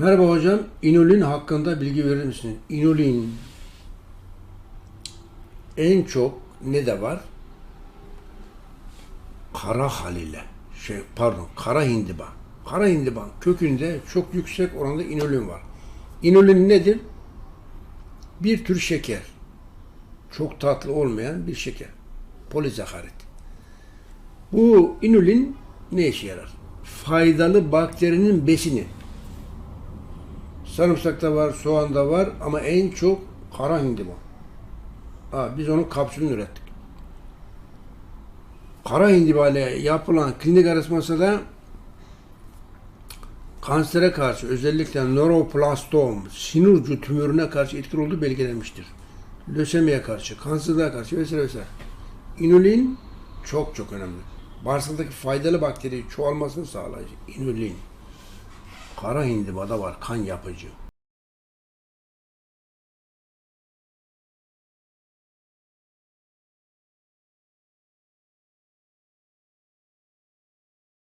Merhaba hocam. İnulin hakkında bilgi verir misiniz? İnulin en çok ne de var? Kara halile. Şey pardon, kara hindiba. Kara hindiba kökünde çok yüksek oranda inulin var. İnulin nedir? Bir tür şeker. Çok tatlı olmayan bir şeker. Polizakarit. Bu inulin ne işe yarar? Faydalı bakterinin besini. Sarımsakta var, soğanda var ama en çok kara hindiba. Ha, biz onun kapsülünü ürettik. Kara hindiba ile yapılan klinik araştırmasında kansere karşı özellikle nöroplastom, sinir ucu tümörüne karşı etkili olduğu belgelenmiştir. Lösemiye karşı, kansere karşı vesaire vesaire. İnulin çok çok önemli. Bağırsaktaki faydalı bakteri çoğalmasını sağlayıcı. İnulin. Kara hindibada var kan yapıcı.